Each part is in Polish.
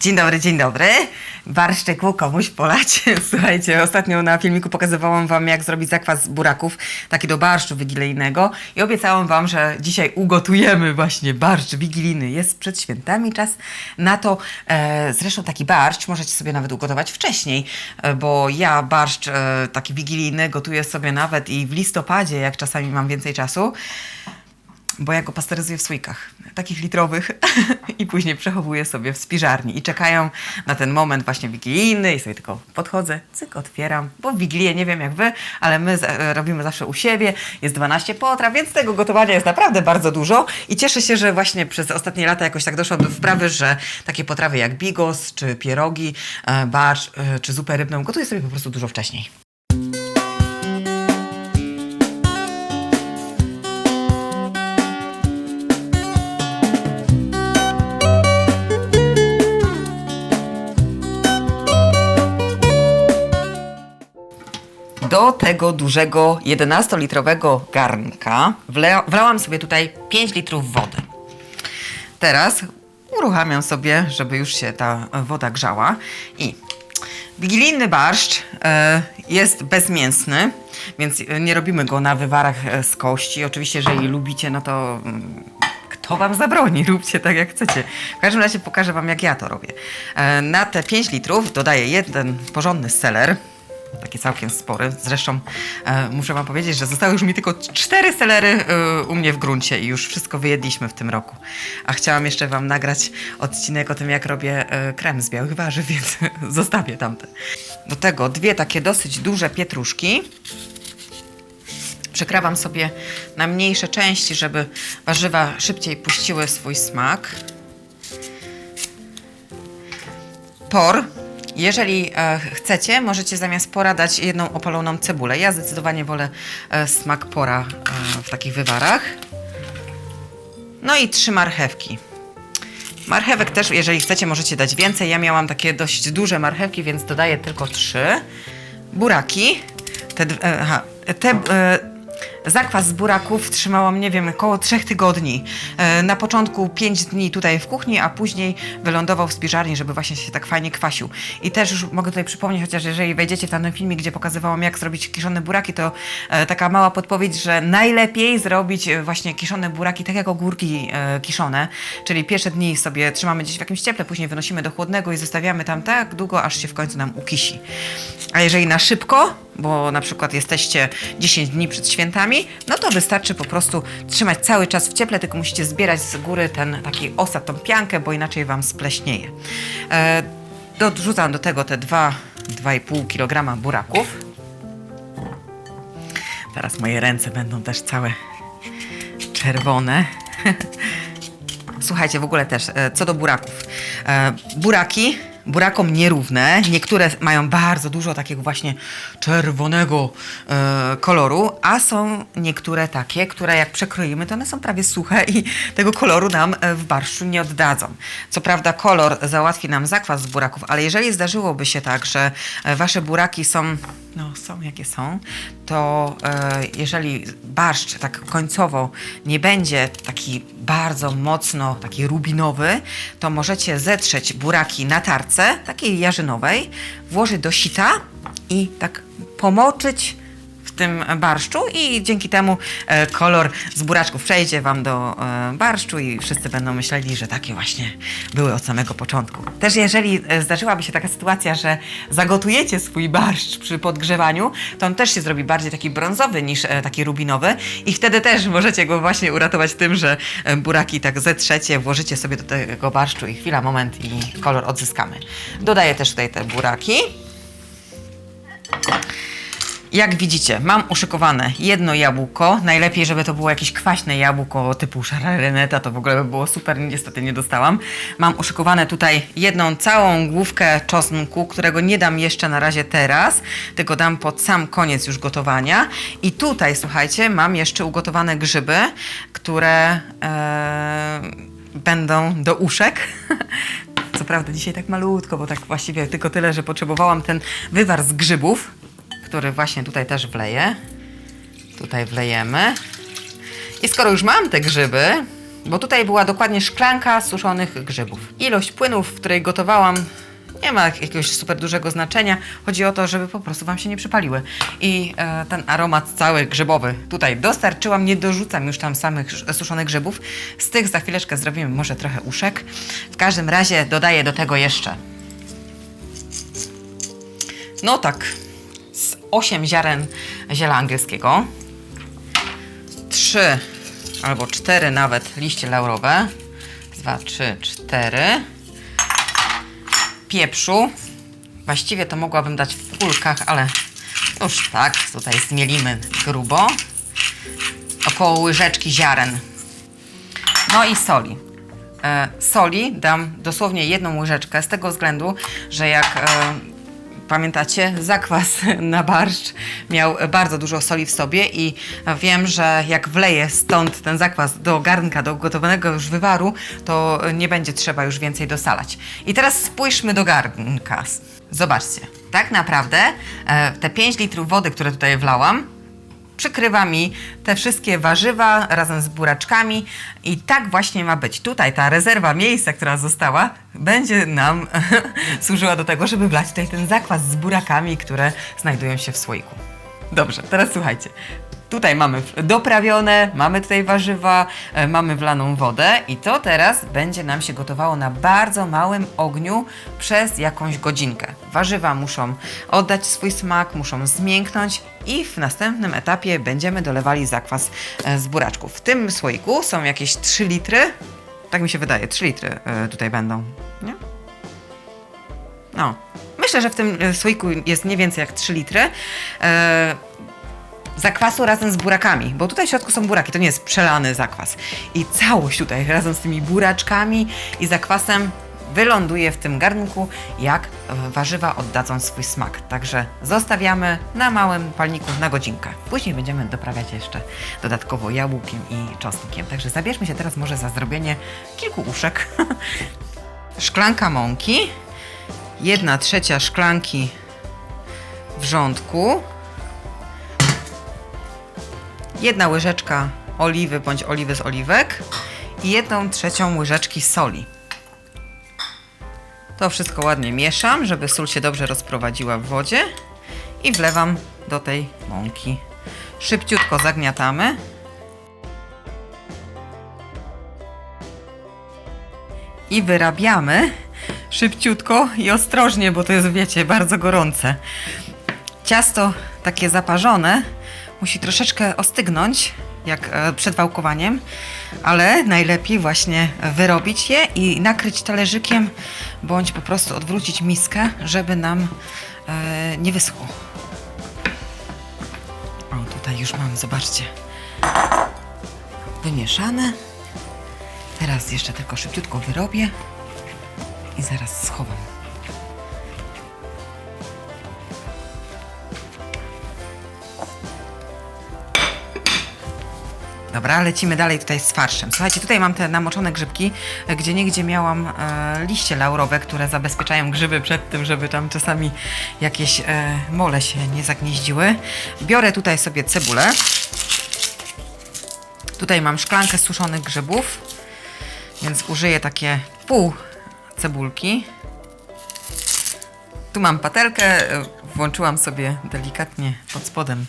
Dzień dobry, dzień dobry. Barszczyku komuś polać. Słuchajcie, ostatnio na filmiku pokazywałam wam, jak zrobić zakwas z buraków, taki do barszczu wigilijnego i obiecałam wam, że dzisiaj ugotujemy właśnie barszcz wigilijny. Jest przed świętami czas na to. E, zresztą taki barszcz możecie sobie nawet ugotować wcześniej, e, bo ja barszcz e, taki wigilijny gotuję sobie nawet i w listopadzie, jak czasami mam więcej czasu bo ja go pasteryzuję w słoikach, takich litrowych i później przechowuję sobie w spiżarni. I czekają na ten moment właśnie wigilijny i sobie tylko podchodzę, cyk, otwieram, bo w Wigilię nie wiem jak wy, ale my e, robimy zawsze u siebie, jest 12 potraw, więc tego gotowania jest naprawdę bardzo dużo. I cieszę się, że właśnie przez ostatnie lata jakoś tak doszłam do wprawy, że takie potrawy jak bigos, czy pierogi, e, barsz, e, czy zupę rybną gotuję sobie po prostu dużo wcześniej. Do tego dużego 11-litrowego garnka wlałam sobie tutaj 5 litrów wody. Teraz uruchamiam sobie, żeby już się ta woda grzała i wigilijny barszcz e, jest bezmięsny, więc e, nie robimy go na wywarach e, z kości. Oczywiście, jeżeli lubicie, no to mm, kto wam zabroni? Róbcie tak jak chcecie. W każdym razie pokażę wam, jak ja to robię. Na te 5 litrów dodaję jeden porządny seler, taki całkiem spory. Zresztą e, muszę wam powiedzieć, że zostały już mi tylko cztery selery e, u mnie w gruncie i już wszystko wyjedliśmy w tym roku. A chciałam jeszcze wam nagrać odcinek o tym, jak robię e, krem z białych warzyw, więc zostawię tamte. Do tego dwie takie dosyć duże pietruszki. Przekrawam sobie na mniejsze części, żeby warzywa szybciej puściły swój smak. Por. Jeżeli e, chcecie, możecie zamiast pora dać jedną opaloną cebulę. Ja zdecydowanie wolę e, smak pora e, w takich wywarach. No i trzy marchewki. Marchewek też, jeżeli chcecie, możecie dać więcej. Ja miałam takie dość duże marchewki, więc dodaję tylko trzy. Buraki. Te, e, aha, te e, zakwas z buraków trzymałam, nie wiem, około trzech tygodni. E, na początku pięć dni tutaj w kuchni, a później wylądował w spiżarni, żeby właśnie się tak fajnie kwasił. I też już mogę tutaj przypomnieć, chociaż jeżeli wejdziecie w ten filmik, gdzie pokazywałam, jak zrobić kiszone buraki, to e, taka mała podpowiedź, że najlepiej zrobić e, właśnie kiszone buraki tak jak ogórki kiszone, czyli pierwsze dni sobie trzymamy gdzieś w jakimś cieple, później wynosimy do chłodnego i zostawiamy tam tak długo, aż się w końcu nam ukisi. A jeżeli na szybko, bo na przykład jesteście 10 dni przed świętami, no to wystarczy po prostu trzymać cały czas w cieple, tylko musicie zbierać z góry ten taki osad, tą piankę, bo inaczej wam spleśnieje. E, dorzucam do tego te 2, 2,5 kg buraków. Teraz moje ręce będą też całe czerwone. Słuchajcie, w ogóle też, e, co do buraków. E, buraki, burakom nierówne. Niektóre mają bardzo dużo takiego właśnie czerwonego e, koloru, a są niektóre takie, które jak przekroimy, to one są prawie suche i tego koloru nam e, w barszczu nie oddadzą. Co prawda kolor załatwi nam zakwas z buraków, ale jeżeli zdarzyłoby się tak, że e, wasze buraki są, no są jakie są, to e, jeżeli barszcz tak końcowo nie będzie taki bardzo mocno taki rubinowy, to możecie zetrzeć buraki na tarce, takiej jarzynowej, włożyć do sita i tak pomoczyć tym barszczu i dzięki temu e, kolor z buraczków przejdzie Wam do e, barszczu i wszyscy będą myśleli, że takie właśnie były od samego początku. Też jeżeli e, zdarzyłaby się taka sytuacja, że zagotujecie swój barszcz przy podgrzewaniu, to on też się zrobi bardziej taki brązowy niż taki rubinowy i wtedy też możecie go właśnie uratować tym, że buraki tak zetrzecie, włożycie sobie do tego barszczu i chwila, moment i kolor odzyskamy. Dodaję też tutaj te buraki. Jak widzicie, mam uszykowane jedno jabłko. Najlepiej, żeby to było jakieś kwaśne jabłko typu szara reneta, to w ogóle by było super, niestety nie dostałam. Mam uszykowane tutaj jedną całą główkę czosnku, którego nie dam jeszcze na razie teraz, tylko dam pod sam koniec już gotowania. I tutaj, słuchajcie, mam jeszcze ugotowane grzyby, które e, będą do uszek. Co prawda dzisiaj tak malutko, bo tak właściwie tylko tyle, że potrzebowałam ten wywar z grzybów który właśnie tutaj też wleję. Tutaj wlejemy. I skoro już mam te grzyby, bo tutaj była dokładnie szklanka suszonych grzybów. Ilość płynów, w której gotowałam, nie ma jakiegoś super dużego znaczenia. Chodzi o to, żeby po prostu Wam się nie przypaliły. I e, ten aromat cały grzybowy tutaj dostarczyłam, nie dorzucam już tam samych suszonych grzybów. Z tych za chwileczkę zrobimy może trochę uszek. W każdym razie dodaję do tego jeszcze no tak, z 8 ziaren ziela angielskiego, 3 albo 4 nawet liście laurowe, 2, 3, 4, pieprzu, właściwie to mogłabym dać w kulkach, ale już tak, tutaj zmielimy grubo, około łyżeczki ziaren, no i soli. E, soli dam dosłownie jedną łyżeczkę z tego względu, że jak e, pamiętacie, zakwas na barszcz miał bardzo dużo soli w sobie i wiem, że jak wleję stąd ten zakwas do garnka, do gotowanego już wywaru, to nie będzie trzeba już więcej dosalać. I teraz spójrzmy do garnka. Zobaczcie, tak naprawdę e, te 5 litrów wody, które tutaj wlałam, przykrywa mi te wszystkie warzywa razem z buraczkami i tak właśnie ma być. Tutaj ta rezerwa miejsca, która została, będzie nam służyła do tego, żeby wlać tutaj ten zakwas z burakami, które znajdują się w słoiku. Dobrze, teraz słuchajcie. Tutaj mamy doprawione, mamy tutaj warzywa, e, mamy wlaną wodę i to teraz będzie nam się gotowało na bardzo małym ogniu przez jakąś godzinkę. Warzywa muszą oddać swój smak, muszą zmięknąć i w następnym etapie będziemy dolewali zakwas e, z buraczków. W tym słoiku są jakieś 3 litry, tak mi się wydaje, 3 litry e, tutaj będą, nie? No, myślę, że w tym słoiku jest nie więcej jak 3 litry. Zakwasu razem z burakami, bo tutaj w środku są buraki, to nie jest przelany zakwas. I całość tutaj razem z tymi buraczkami i zakwasem wyląduje w tym garnku, jak warzywa oddadzą swój smak. Także zostawiamy na małym palniku na godzinkę. Później będziemy doprawiać jeszcze dodatkowo jabłkiem i czosnkiem. Także zabierzmy się teraz może za zrobienie kilku uszek. Szklanka mąki, jedna trzecia szklanki wrzątku, jedna łyżeczka oliwy bądź oliwy z oliwek i jedną trzecią łyżeczki soli. To wszystko ładnie mieszam, żeby sól się dobrze rozprowadziła w wodzie i wlewam do tej mąki. Szybciutko zagniatamy. I wyrabiamy szybciutko i ostrożnie, bo to jest, wiecie, bardzo gorące. Ciasto takie zaparzone musi troszeczkę ostygnąć, jak e, przed wałkowaniem, ale najlepiej właśnie wyrobić je i nakryć talerzykiem, bądź po prostu odwrócić miskę, żeby nam e, nie wyschło. O, tutaj już mam, zobaczcie, wymieszane. Teraz jeszcze tylko szybciutko wyrobię i zaraz schowam. Dobra, lecimy dalej tutaj z farszem. Słuchajcie, tutaj mam te namoczone grzybki, gdzie niegdzie miałam e, liście laurowe, które zabezpieczają grzyby przed tym, żeby tam czasami jakieś e, mole się nie zagnieździły. Biorę tutaj sobie cebulę. Tutaj mam szklankę suszonych grzybów, więc użyję takie pół cebulki. Tu mam patelkę, e, włączyłam sobie delikatnie pod spodem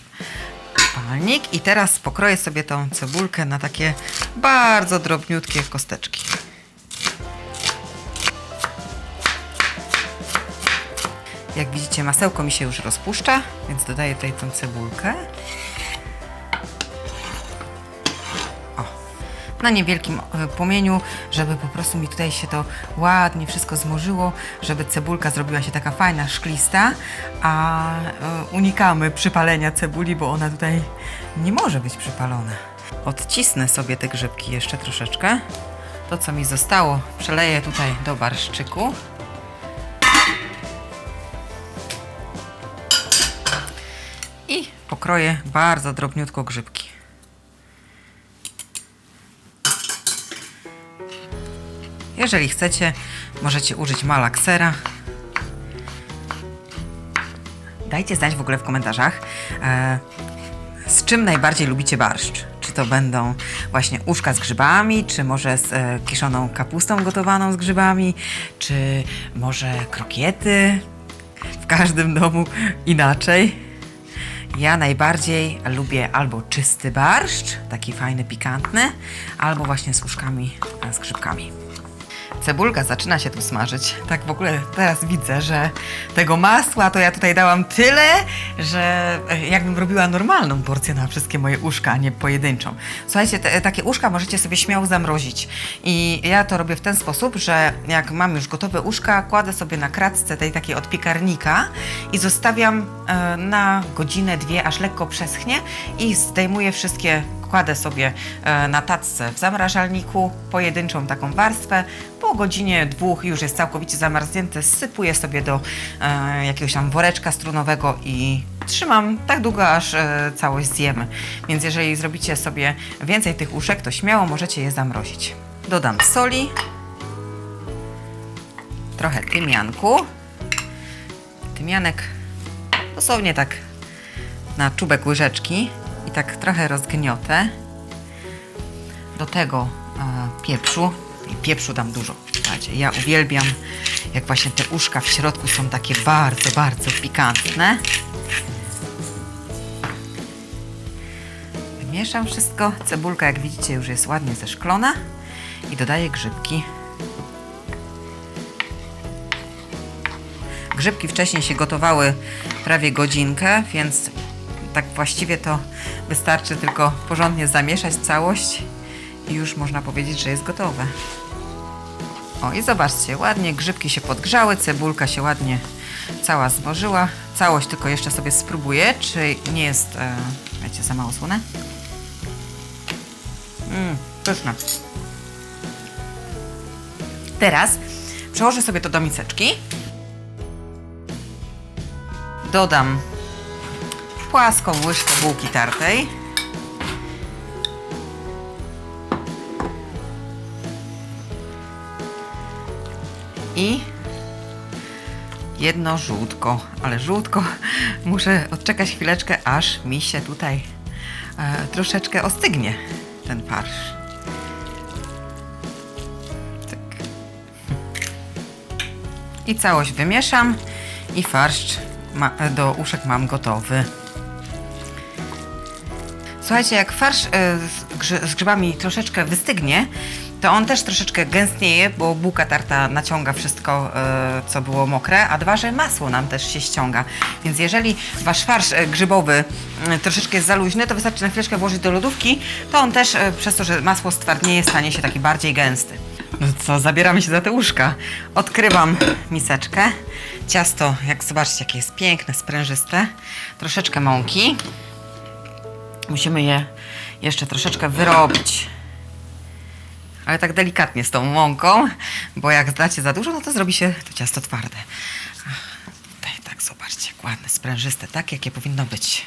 i teraz pokroję sobie tą cebulkę na takie bardzo drobniutkie kosteczki. Jak widzicie, masełko mi się już rozpuszcza, więc dodaję tutaj tą cebulkę. Na niewielkim e, płomieniu, żeby po prostu mi tutaj się to ładnie wszystko zmorzyło, żeby cebulka zrobiła się taka fajna, szklista, a e, unikamy przypalenia cebuli, bo ona tutaj nie może być przypalona. Odcisnę sobie te grzybki jeszcze troszeczkę. To, co mi zostało, przeleję tutaj do barszczyku. I pokroję bardzo drobniutko grzybki. Jeżeli chcecie, możecie użyć malaksera. Dajcie znać w ogóle w komentarzach, e, z czym najbardziej lubicie barszcz. Czy to będą właśnie uszka z grzybami, czy może z e, kiszoną kapustą gotowaną z grzybami, czy może krokiety. W każdym domu inaczej. Ja najbardziej lubię albo czysty barszcz, taki fajny, pikantny, albo właśnie z uszkami e, z grzybkami. Cebulka zaczyna się tu smażyć. Tak w ogóle teraz widzę, że tego masła to ja tutaj dałam tyle, że e, jakbym robiła normalną porcję na wszystkie moje uszka, a nie pojedynczą. Słuchajcie, te, takie uszka możecie sobie śmiało zamrozić. I ja to robię w ten sposób, że jak mam już gotowe uszka, kładę sobie na kratce tej takiej od piekarnika i zostawiam e, na godzinę, dwie, aż lekko przeschnie i zdejmuję wszystkie kładę sobie e, na tacce w zamrażalniku pojedynczą taką warstwę. Po godzinie, dwóch już jest całkowicie zamarznięte, sypuję sobie do e, jakiegoś tam woreczka strunowego i trzymam tak długo, aż e, całość zjemy. Więc jeżeli zrobicie sobie więcej tych uszek, to śmiało możecie je zamrozić. Dodam soli, trochę tymianku. Tymianek dosłownie tak na czubek łyżeczki i tak trochę rozgniotę. Do tego e, pieprzu. I pieprzu dam dużo. Słuchajcie, ja uwielbiam, jak właśnie te uszka w środku są takie bardzo, bardzo pikantne. Wymieszam wszystko. Cebulka, jak widzicie, już jest ładnie zeszklona. I dodaję grzybki. Grzybki wcześniej się gotowały prawie godzinkę, więc tak właściwie to wystarczy tylko porządnie zamieszać całość i już można powiedzieć, że jest gotowe. O i zobaczcie, ładnie grzybki się podgrzały, cebulka się ładnie cała zmożyła. Całość tylko jeszcze sobie spróbuję, czy nie jest, e, wiecie, za mało słone. Mmm, pyszne. Teraz przełożę sobie to do miseczki. Dodam płaską łyżkę bułki tartej. I jedno żółtko, ale żółtko muszę odczekać chwileczkę, aż mi się tutaj e, troszeczkę ostygnie ten farsz. Tak. I całość wymieszam i farsz do uszek mam gotowy. Słuchajcie, jak farsz e, z, grzy, z grzybami troszeczkę wystygnie, to on też troszeczkę gęstnieje, bo bułka tarta naciąga wszystko, e, co było mokre, a dwa, że masło nam też się ściąga. Więc jeżeli wasz farsz e, grzybowy e, troszeczkę jest za luźny, to wystarczy na chwileczkę włożyć do lodówki, to on też przez to, że masło stwardnieje, stanie się taki bardziej gęsty. No co, zabieramy się za te uszka. Odkrywam miseczkę. Ciasto, jak zobaczcie, jakie jest piękne, sprężyste. Troszeczkę mąki. Musimy je jeszcze troszeczkę wyrobić. Ale tak delikatnie z tą mąką, bo jak dacie za dużo, no to zrobi się to ciasto twarde. Tutaj tak, zobaczcie, ładne, sprężyste, tak jakie powinno być.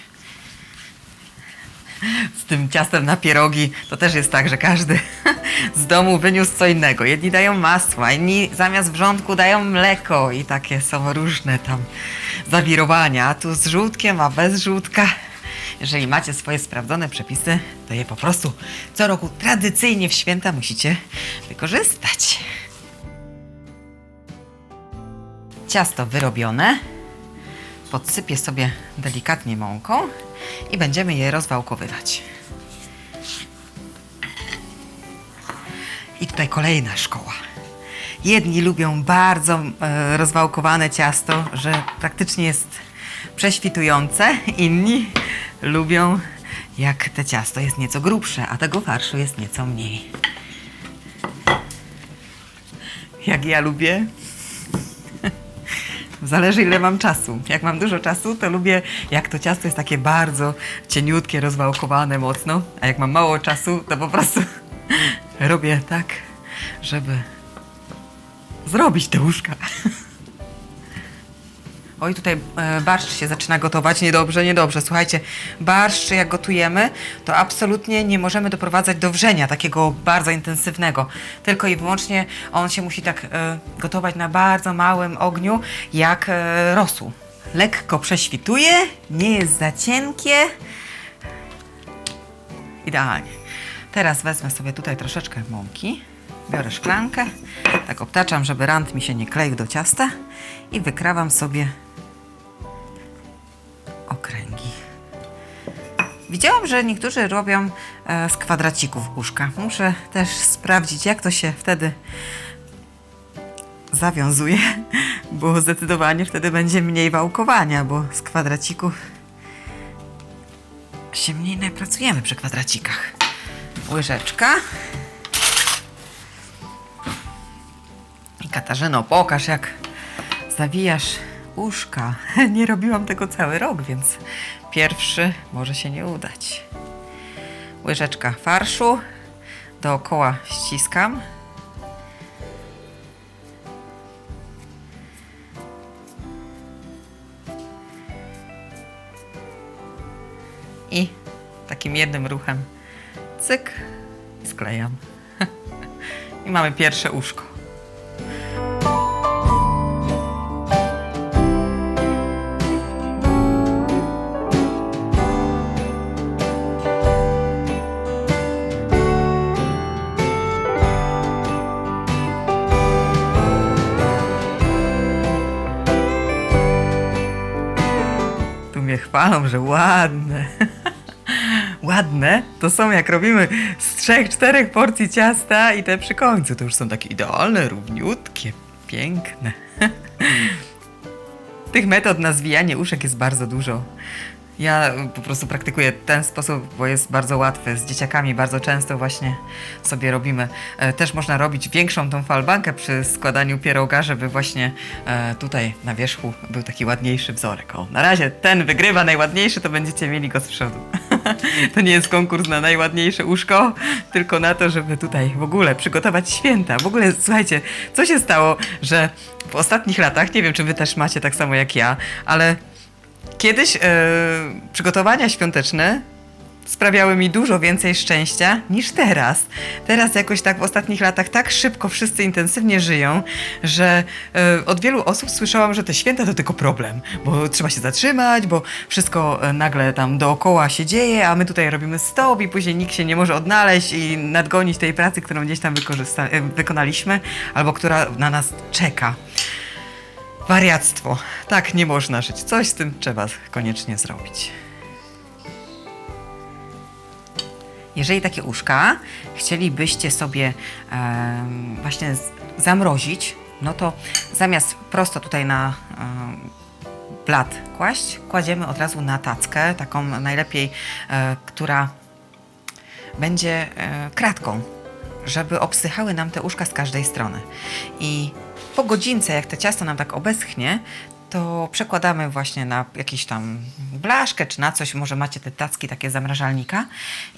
Z tym ciastem na pierogi to też jest tak, że każdy z domu wyniósł co innego. Jedni dają masła, inni zamiast wrzątku dają mleko i takie są różne tam zawirowania. Tu z żółtkiem, a bez żółtka. Jeżeli macie swoje sprawdzone przepisy, to je po prostu co roku tradycyjnie w święta musicie wykorzystać. Ciasto wyrobione. Podsypię sobie delikatnie mąką i będziemy je rozwałkowywać. I tutaj kolejna szkoła. Jedni lubią bardzo e, rozwałkowane ciasto, że praktycznie jest prześwitujące. Inni lubią, jak te ciasto jest nieco grubsze, a tego farszu jest nieco mniej. Jak ja lubię. Zależy ile mam czasu. Jak mam dużo czasu, to lubię, jak to ciasto jest takie bardzo cieniutkie, rozwałkowane mocno, a jak mam mało czasu, to po prostu robię tak, żeby zrobić te łóżka. Oj, tutaj e, barszcz się zaczyna gotować. Niedobrze, niedobrze. Słuchajcie, barszcz jak gotujemy, to absolutnie nie możemy doprowadzać do wrzenia takiego bardzo intensywnego. Tylko i wyłącznie on się musi tak e, gotować na bardzo małym ogniu, jak e, rosół. Lekko prześwituje, nie jest za cienkie. Idealnie. Teraz wezmę sobie tutaj troszeczkę mąki. Biorę szklankę, tak obtaczam, żeby rant mi się nie kleił do ciasta i wykrawam sobie Widziałam, że niektórzy robią e, z kwadracików łóżka. Muszę też sprawdzić, jak to się wtedy zawiązuje, bo zdecydowanie wtedy będzie mniej wałkowania, bo z kwadracików się mniej napracujemy przy kwadracikach. Łyżeczka. I Katarzyno, pokaż jak zawijasz uszka. Nie robiłam tego cały rok, więc pierwszy może się nie udać. Łyżeczka farszu. Dookoła ściskam. I takim jednym ruchem cyk, sklejam. I mamy pierwsze uszko. Chwalą, że ładne. ładne to są jak robimy z trzech, czterech porcji ciasta i te przy końcu to już są takie idealne, równiutkie, piękne. Tych metod na zwijanie uszek jest bardzo dużo. Ja po prostu praktykuję ten sposób, bo jest bardzo łatwy. Z dzieciakami bardzo często właśnie sobie robimy. E, Też można robić większą tą falbankę przy składaniu pieroga, żeby właśnie e, tutaj na wierzchu był taki ładniejszy wzorek. O, na razie ten wygrywa najładniejszy, to będziecie mieli go z przodu. to nie jest konkurs na najładniejsze uszko, tylko na to, żeby tutaj w ogóle przygotować święta. W ogóle, słuchajcie, co się stało, że w ostatnich latach, nie wiem, czy wy też macie tak samo jak ja, ale Kiedyś e, przygotowania świąteczne sprawiały mi dużo więcej szczęścia niż teraz. Teraz jakoś tak w ostatnich latach tak szybko wszyscy intensywnie żyją, że e, od wielu osób słyszałam, że te święta to tylko problem, bo trzeba się zatrzymać, bo wszystko e, nagle tam dookoła się dzieje, a my tutaj robimy stop i później nikt się nie może odnaleźć i nadgonić tej pracy, którą gdzieś tam wykonaliśmy, albo która na nas czeka. Wariactwo. Tak nie można żyć. Coś z tym trzeba koniecznie zrobić. Jeżeli takie uszka chcielibyście sobie em, właśnie zamrozić, no to zamiast prosto tutaj na em, blat kłaść, kładziemy od razu na tackę, taką najlepiej, e, która będzie e, kratką, żeby obsychały nam te uszka z każdej strony. I po godzince, jak to ciasto nam tak obeschnie, to przekładamy właśnie na jakiś tam blaszkę czy na coś, może macie te tacki takie zamrażalnika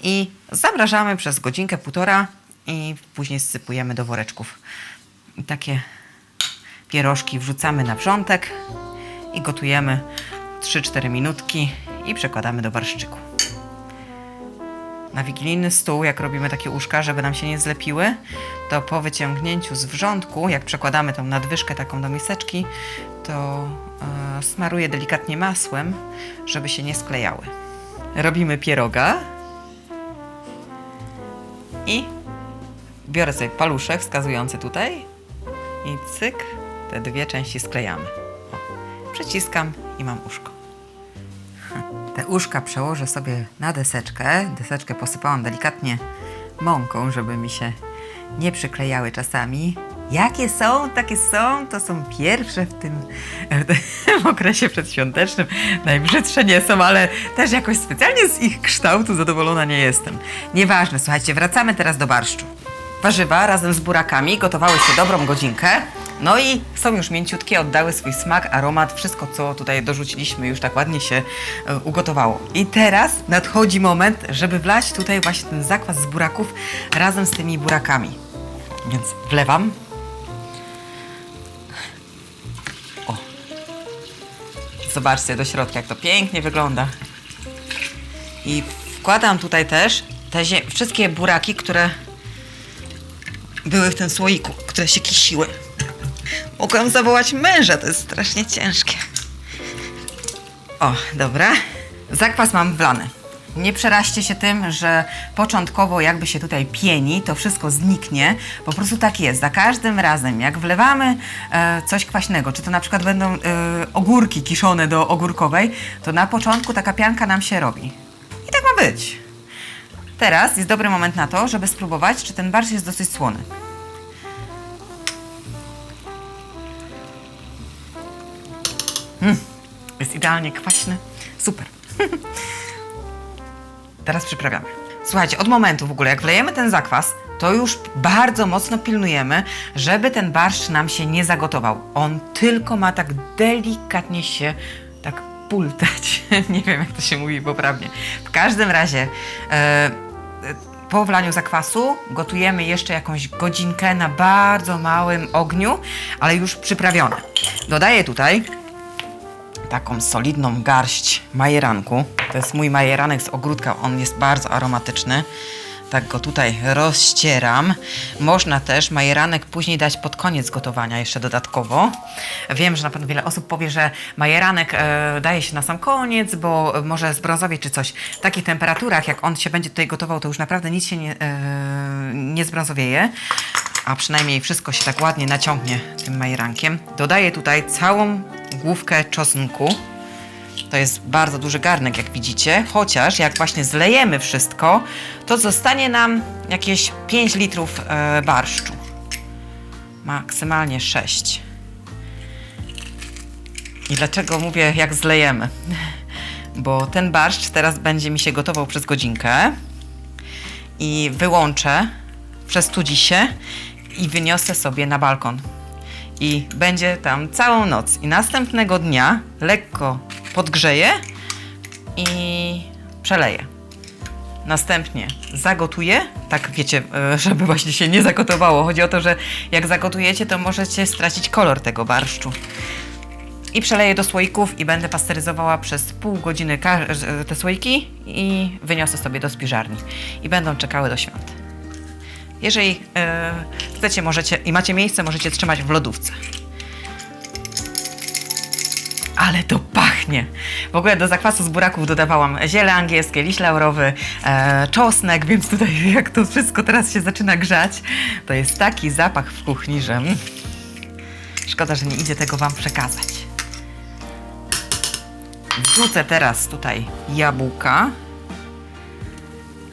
i zamrażamy przez godzinkę, półtora i później sypujemy do woreczków. I takie pierożki wrzucamy na wrzątek i gotujemy 3-4 minutki i przekładamy do barszczyku na wigilijny stół, jak robimy takie uszka, żeby nam się nie zlepiły, to po wyciągnięciu z wrzątku, jak przekładamy tą nadwyżkę taką do miseczki, to e, smaruję delikatnie masłem, żeby się nie sklejały. Robimy pieroga i biorę sobie paluszek wskazujący tutaj i cyk, te dwie części sklejamy. O, przyciskam i mam uszko. Te uszka przełożę sobie na deseczkę. Deseczkę posypałam delikatnie mąką, żeby mi się nie przyklejały czasami. Jakie są, takie są. To są pierwsze w tym, w okresie przedświątecznym. Najbrzydsze nie są, ale też jakoś specjalnie z ich kształtu zadowolona nie jestem. Nieważne, słuchajcie, wracamy teraz do barszczu. Warzywa razem z burakami gotowały się dobrą godzinkę. No i są już mięciutkie, oddały swój smak, aromat, wszystko co tutaj dorzuciliśmy już tak ładnie się e, ugotowało. I teraz nadchodzi moment, żeby wlać tutaj właśnie ten zakwas z buraków razem z tymi burakami. Więc wlewam. O. Zobaczcie do środka, jak to pięknie wygląda. I wkładam tutaj też te wszystkie buraki, które były w tym słoiku, które się kisiły. Mogłam zawołać męża, to jest strasznie ciężkie. O, dobra. Zakwas mam wlany. Nie przeraźcie się tym, że początkowo jakby się tutaj pieni, to wszystko zniknie. Po prostu tak jest. Za każdym razem, jak wlewamy e, coś kwaśnego, czy to na przykład będą e, ogórki kiszone do ogórkowej, to na początku taka pianka nam się robi. I tak ma być. Teraz jest dobry moment na to, żeby spróbować, czy ten barszcz jest dosyć słony. Mm, jest idealnie kwaśny. Super. Teraz przyprawiamy. Słuchajcie, od momentu w ogóle, jak wlejemy ten zakwas, to już bardzo mocno pilnujemy, żeby ten barszcz nam się nie zagotował. On tylko ma tak delikatnie się tak pultać. nie wiem, jak to się mówi poprawnie. W każdym razie, e, po wlaniu zakwasu gotujemy jeszcze jakąś godzinkę na bardzo małym ogniu, ale już przyprawione. Dodaję tutaj taką solidną garść majeranku. To jest mój majeranek z ogródka, on jest bardzo aromatyczny. Tak go tutaj rozcieram. Można też majeranek później dać pod koniec gotowania jeszcze dodatkowo. Wiem, że na pewno wiele osób powie, że majeranek e, daje się na sam koniec, bo może zbrązowieć czy coś. W takich temperaturach, jak on się będzie tutaj gotował, to już naprawdę nic się nie, e, nie zbrązowieje a przynajmniej wszystko się tak ładnie naciągnie tym majerankiem. Dodaję tutaj całą główkę czosnku. To jest bardzo duży garnek, jak widzicie, chociaż jak właśnie zlejemy wszystko, to zostanie nam jakieś 5 litrów e, barszczu. Maksymalnie 6. I dlaczego mówię, jak zlejemy? Bo ten barszcz teraz będzie mi się gotował przez godzinkę i wyłączę, przestudzi się i wyniosę sobie na balkon. I będzie tam całą noc. I następnego dnia lekko podgrzeję i przeleję. Następnie zagotuję, tak wiecie, e, żeby właśnie się nie zagotowało. Chodzi o to, że jak zagotujecie, to możecie stracić kolor tego barszczu. I przeleję do słoików i będę pasteryzowała przez pół godziny te słoiki i wyniosę sobie do spiżarni. I będą czekały do świąt. Jeżeli e, chcecie możecie i macie miejsce, możecie trzymać w lodówce. Ale to pachnie! W ogóle do zakwasu z buraków dodawałam ziele angielskie, liść laurowy, e, czosnek, więc tutaj jak to wszystko teraz się zaczyna grzać, to jest taki zapach w kuchni, że mm, szkoda, że nie idzie tego Wam przekazać. Wrzucę teraz tutaj jabłka,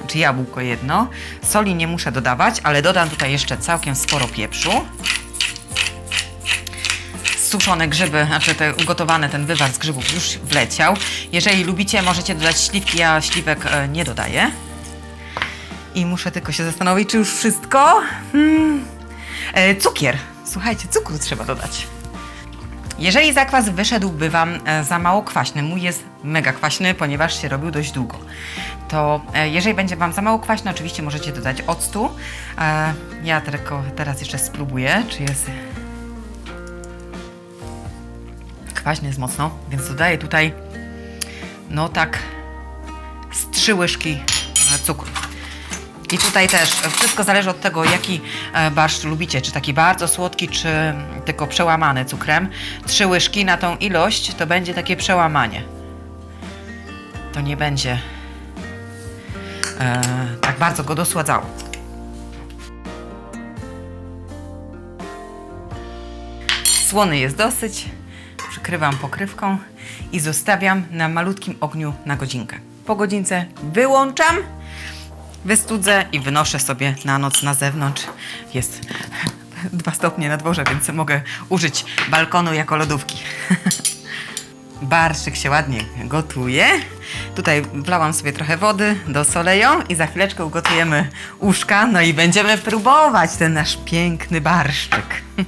czy jabłko jedno. Soli nie muszę dodawać, ale dodam tutaj jeszcze całkiem sporo pieprzu. Suszone grzyby, znaczy te ugotowane, ten wywar z grzybów już wleciał. Jeżeli lubicie, możecie dodać śliwki, ja śliwek e, nie dodaję. I muszę tylko się zastanowić, czy już wszystko? Hmm. E, cukier. Słuchajcie, cukru trzeba dodać. Jeżeli zakwas wyszedłby Wam e, za mało kwaśny, mój jest mega kwaśny, ponieważ się robił dość długo, to e, jeżeli będzie Wam za mało kwaśny, oczywiście możecie dodać octu. E, Ja tylko teraz jeszcze spróbuję, czy jest kwaśny jest mocno, więc dodaję tutaj no tak z trzy łyżki cukru. I tutaj też wszystko zależy od tego, jaki e, barszcz lubicie, czy taki bardzo słodki, czy tylko przełamany cukrem. Trzy łyżki na tą ilość to będzie takie przełamanie. To nie będzie e, tak bardzo go dosładzało. Słony jest dosyć. Przykrywam pokrywką i zostawiam na malutkim ogniu na godzinkę. Po godzince wyłączam wystudzę i wynoszę sobie na noc na zewnątrz. Jest dwa stopnie na dworze, więc mogę użyć balkonu jako lodówki. Barszyk się ładnie gotuje. Tutaj wlałam sobie trochę wody, dosoleją i za chwileczkę ugotujemy uszka, no i będziemy próbować ten nasz piękny barszczyk.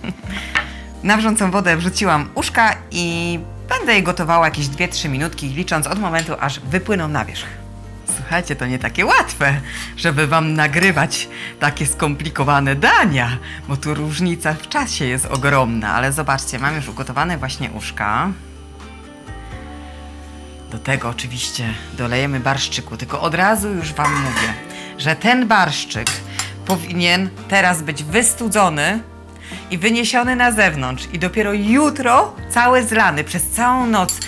Na wrzącą wodę wrzuciłam uszka i będę je gotowała jakieś 2-3 minutki, licząc od momentu, aż wypłyną na wierzch. Słuchajcie, to nie takie łatwe, żeby wam nagrywać takie skomplikowane dania, bo tu różnica w czasie jest ogromna, ale zobaczcie, mam już ugotowane właśnie uszka. Do tego oczywiście dolejemy barszczyku, tylko od razu już wam mówię, że ten barszczyk powinien teraz być wystudzony i wyniesiony na zewnątrz i dopiero jutro cały zlany przez całą noc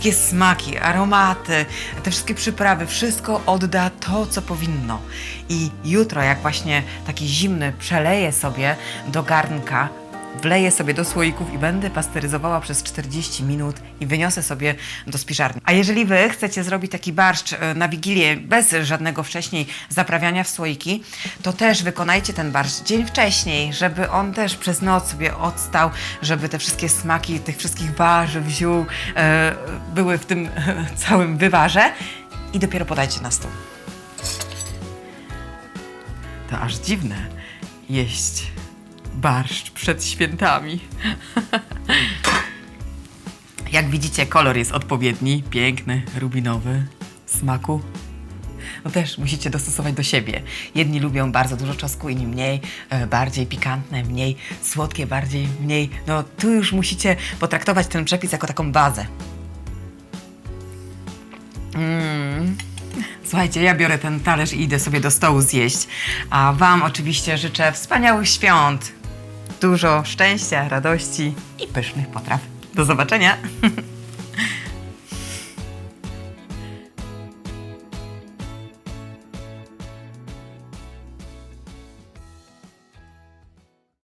wszystkie smaki, aromaty, te wszystkie przyprawy, wszystko odda to, co powinno. I jutro, jak właśnie taki zimny przeleję sobie do garnka, wleję sobie do słoików i będę pasteryzowała przez 40 minut i wyniosę sobie do spiżarni. A jeżeli wy chcecie zrobić taki barszcz e, na Wigilię bez żadnego wcześniej zaprawiania w słoiki, to też wykonajcie ten barszcz dzień wcześniej, żeby on też przez noc sobie odstał, żeby te wszystkie smaki tych wszystkich warzyw, ziół e, były w tym całym wywarze i dopiero podajcie na stół. To aż dziwne jeść barszcz przed świętami. Jak widzicie, kolor jest odpowiedni, piękny, rubinowy, smaku. No też musicie dostosować do siebie. Jedni lubią bardzo dużo czosnku, inni mniej, e, bardziej pikantne, mniej słodkie, bardziej mniej. No tu już musicie potraktować ten przepis jako taką bazę. Mm. Słuchajcie, ja biorę ten talerz i idę sobie do stołu zjeść. A Wam oczywiście życzę wspaniałych świąt, dużo szczęścia, radości i pysznych potraw. Do zobaczenia!